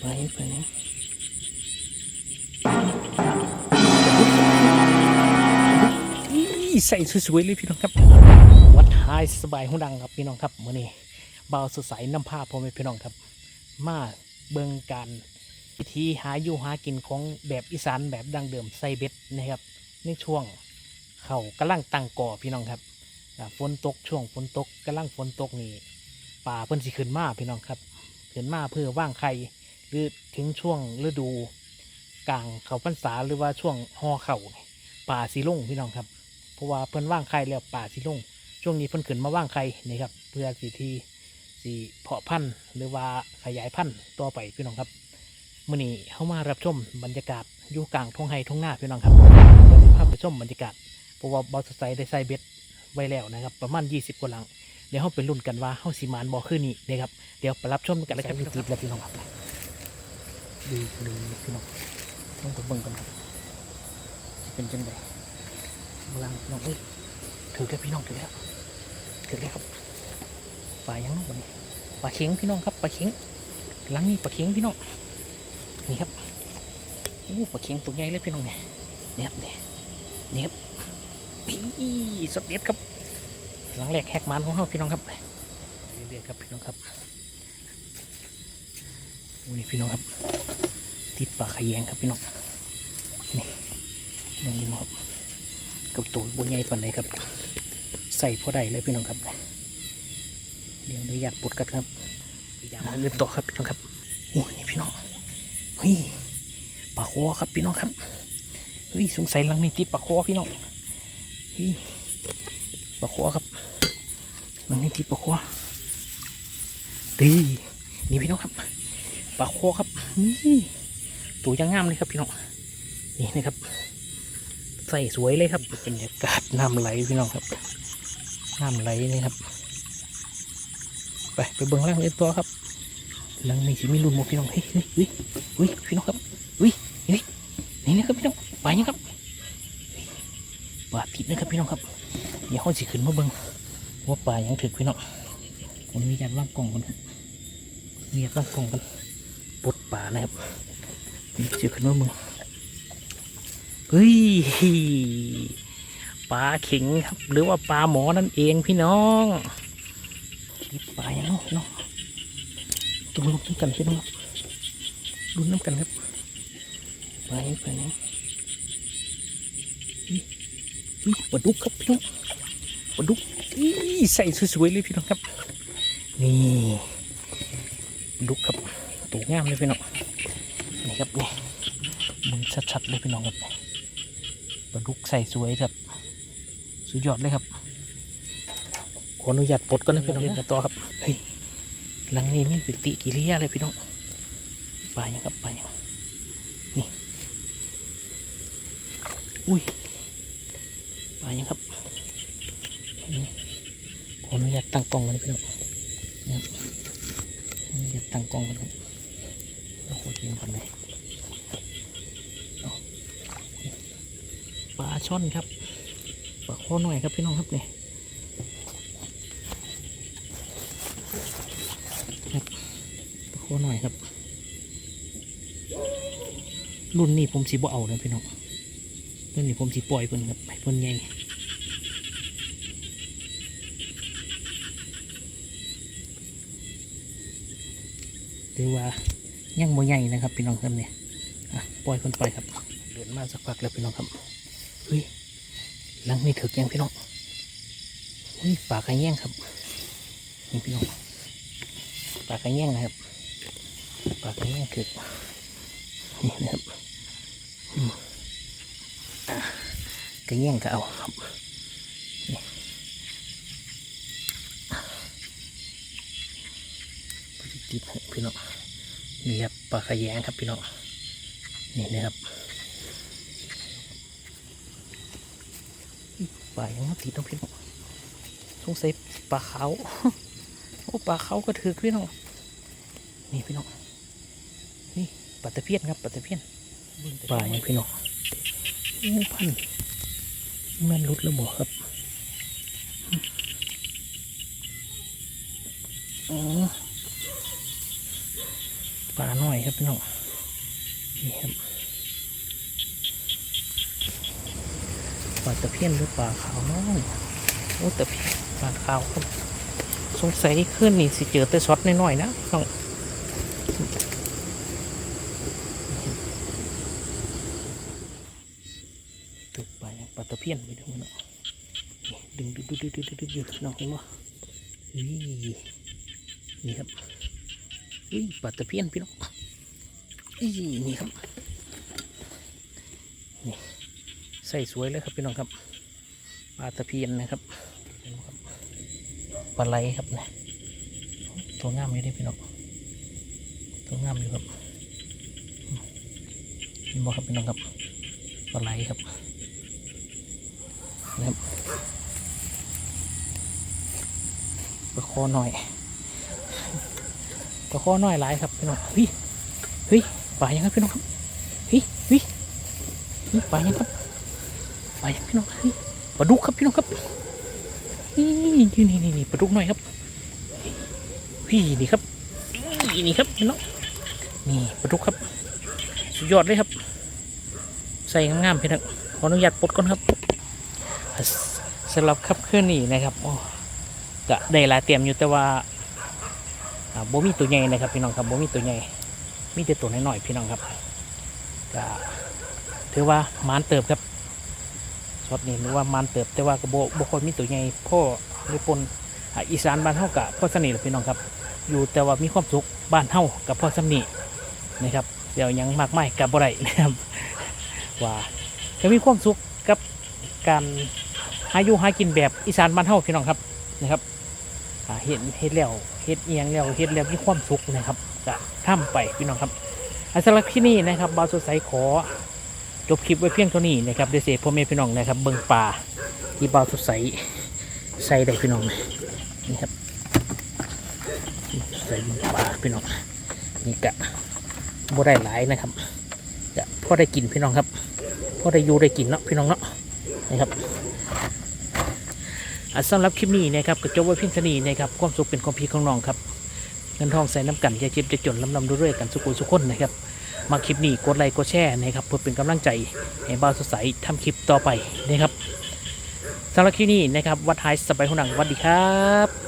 ไปไปอีใส่สวยๆเลยพี่น้องครับ วัดหายสบายหูดังครับพี่น้องครับมื่อนี้เบาสดใสน้ำผ้าพ่อแม่พี่น้องครับ มาเบิงการวิธีหาอยู่หากินของแบบอีสานแบบดังเดิมใส่เบ็ดนะครับในช่วงเขากำลังตั้งก่อพี่น้องครับฝนตกช่วงฝนตกกำลังฝนตกนี่ป่าเพิ่นสิขึ้นมาพี่น้องครับขึ้นมาเพื่อว่างไข่ หรือถึงช่วงฤดูกลางเขาพรรษาหรือว่าช่วงหอเข่าป่าสีลงพี่น้องครับเพราะว่าเพิ่นว่างไข่แล้วป่าสีลงช่วงนี้เพิ่นขึ้นมาว่างไข่นี่ครับเพื่อสิทีสิเพาะพันธุ์หรือว่าขยายพันธุ์ต่อไปพี่น้องครับมื้อนี้เข้ามารับชมบรรยากาศอยู่กลางทุ่งไร่ทุ่งนาพี่น้องครับเดี๋ยวพาไปชมบรรยากาศเพราะว่าบอสไซได้ใส่เบ็ดไว้แล้วนะครับ ประมาณ 20กว่าหลังเดี๋ยวเราไปลุ้นกันว่าเฮาสิมานบ่ขึ้นนี่นะครับเดี๋ยวไปรับชมกันเลยครับพี่ติดแล้วพี่น้องครับ ดูดูพี่น้องต้องไปเบิ่งกันครับเป็นจังไดกำลังน้องเอ้ยถือแค่พี่น้องถือแล้วถือเลยครับปลายังน้องวันนี้ปลาเข็งพี่น้องครับปลาเข็งหลังนี้ปลาเข็งพี่น้องนี่ครับโอ้ปลาเข็งตัวใหญ่เลยพี่น้องเนี่ยเนี่ยครับเนี่ยเนี่ยครับพี่สดเด็ดครับหลังแรกแหกมันของเขาพี่น้องครับเรื่อยๆครับพี่น้องครับ นี่พี่น้องครับ ติดปลาขยงครับพี่น้องนี่นี่มาครับกับตัวบุญใหญ่ปันเลยครับ ใส่พอได้เลยพี่น้องครับเดี๋ยวเราอยากปลดกันครับอยากมาเริ่มต่อครับพี่น้องครับโอ้นี่พี่น้องเฮ้ยปลาคอครับพี่น้องครับเฮ้ยสงสัยลังนี้ติดปลาคอพี่น้องเฮ้ยปลาคอครับลังนี้ติดปลาคอดีนี่พี่น้องครับ ปลาโคครับนี่ตัวยังงามเลยครับพี่น้องนี่นะครับ ใส่สวยเลยครับบรรยากาศน้ำไหลพี่น้องครับน้ำไหลนี่ครับ ไปไปเบิ้งล่างเลยตัวครับหลังนี้สิมีรุ่นหมพี่น้องเฮ้ยเฮ้ยเฮ้ยเฮ้ยพี่น้องครับเฮ้ยเฮ้ยนี่นะครับพี่น้องไปยังครับปลาติดนะครับพี่น้องครับเดี๋ยวเขาสิขึ้นมาเบิ้งว่าปลายังถึกพี่น้องผมมีการว่างกล่องกันมีการว่างกล่องกัน ปดปลานะครับนี่สิขึ้นมาเบิ้งเฮ้ยปลาเข็งครับ หรือว่าปลาหมอนั่นเองพี่น้องคิดปลาอย่างเนาะน้องลุ้นน้ำกันพี่น้องครับลุ้นน้ำกันครับไปไปนะอุ๊ยอุ๊ยปลาดุกครับพี่น้องปลาดุกอีใส่สวยๆเลยพี่น้องครับ นี่ปลาดุกครับ ตัวงามเลยพี่น้องนี่ครับนี่มึงชัดๆเลยพี่น้องครับปลาดุกใส่สวยครับ สุดยอดเลยครับขออนุญาตปลดก่อนนะพี่น้องเล่นกันต่อครับเฮ้ยหลังนี้มีปฏิกิริยาเลยพี่น้องไปยังครับไปยังนี่อุ้ยไปยังครับนี่ขออนุญาตตั้งกล้องกันพี่น้องนะครับขออนุญาตตั้งกล้องกันครับเราขอ กินกันเลยปลาช่อนครับปลาโคหน่อยครับพี่น้องครับนี่ครับปลาโคหน่อยครับ รุ่นนี้ผมสีบ่เอานะพี่น้องรุ่นนี้ผมสีปล่อยเพิ่นครับให้เพิ่นใหญ่หรือว่า ยังบ่ใหญ่นะครับพี่น้องครับเนี่ยปล่อยเพิ่นไปครับเดินมาสักพักแล้วพี่น้องครับเฮ้ยหลังนี่ถึกยังพี่น้องนี่ปากระแย่งครับนี่พี่น้องปากระแย่งนะครับปากระแย่งถึกนี่นะครับอืมอะกระแย่งก็เอาครับติดพี่น้อง เนี่ครับปลากระแยงครับพี่น้องนี่นะครับปลายังมาติดน้องพี่น้องสงสัยปลาขาวโอ้ปลาขาวก็ถือพี่น้องนี่พี่น้องนี่ปลาตะเพียนครับปลาตะเพียนปลายังพี่น้องโอ้พันแม่นรุดแล้วบ่ครับอ๋อ ปลาหน่อยครับพี่น้องนี่ครับปลาตะเพียนหรือปลาขาวน้อยโอ้ตะเพียนปลาขาวครับสงสัยขึ้นนี่สิเจอแต่ช็อตน้อยๆนะน้องตึกปลาอย่างปลาตะเพียนไปดูเนาะดึงดึงดึงดึงดึงดึงดึงอยู่พี่น้องเห็นบ่นี่นี่ครับ ปลาตะเพียนพี่น้องอีนี่ครับนี่ใส่สวยเลยครับพี่น้องครับปลาตะเพียนนะครับปลาไหลครับนะตัวงามอยู่ดิพี่น้องตัวงามอยู่ครับเห็นบ่ครับพี่น้องครับปลาไหลครับนะครับปลาคอหน่อย ปลาข้อน้อยหลายครับพี่น้องเฮ้ยเฮ้ยปลายังครับพี่น้องครับเฮ้ยเฮ้ยปลายังครับปลายังพี่น้องเฮ้ยปลาดุกครับพี่น้องครับนี่นี่นี่นี่ปลาดุกน่อยครับเฮ้ยนี่ครับนี่นี่ครับพี่น้องนี่ปลาดุกครับ สุดยอดเลยครับ ใส่งามๆพี่น้องขออนุญาตปลดก่อนครับสสำหรับครับเคลื่อนนี่นะครับโอ้ก็ได้หลายเตรียมอยู่แต่ว่า อ่าบ่มีตัวใหญ่นะครับพี่น้องครับบ่มีตัวใหญ่มีแต่ตัวน้อยๆพี่น้องครับก็ถือว่ามานเติบครับช็อตนี้นึกว่ามานเติบแต่ว่าก็บ่บ่ค่อยมีตัวใหญ่พ่อหรือปนอีสานบ้านเฮากะพ่อสนิทพี่น้องครับ อยู่แต่ว่ามีความสุขบ้านเฮากับพ่อสำนีนะครับเดี๋ยวยังมากไมายกับบ่ได้นะครับว่าก็มีความสุขกับการหาอยู่หากินแบบอีสานบ้านเฮาพี่น้องครับนะครับ เห็นเฮ็ดแล้วเฮ็ดเอียงแล้วเฮ็ดแล้วมีความสุขนะครับจะทำไปพี่น้องครับอันสำหรับที่นี่นะครับบาวสดใสขอจบคลิปไว้เพียงเท่านี้นะครับเดยวเซพ่อแม่พี่น้องนะครับเบิ่งป่าที่บาวสดใสใส่ได้พี่น้องนี่ครับใส่เบิ่งป่าพี่น้องนี่กะบ่ได้หลายนะครับจะพอได้กินพี่น้องครับพอได้อยู่ได้กินเนาะพี่น้องเนาะนะครับอะ สำหรับคลิปนี้นะครับก็จบไว้เพียงเท่านี้นะครับความสุขเป็นความพีของน้องครับเงินทองใส่น้ำกันอย่าเจ็บจะจนลำลำด้วยๆกันสุขุสุขคนนะครับ มาคลิปนี้กดไลค์กดแชร์นะครับเพื่อเป็นกำลังใจให้บ่าวสดใสทำคลิปต่อไปนะครับสำหรับคลิปนี้นะครับวัดไฮสบายหุ่นังวัสดีครับ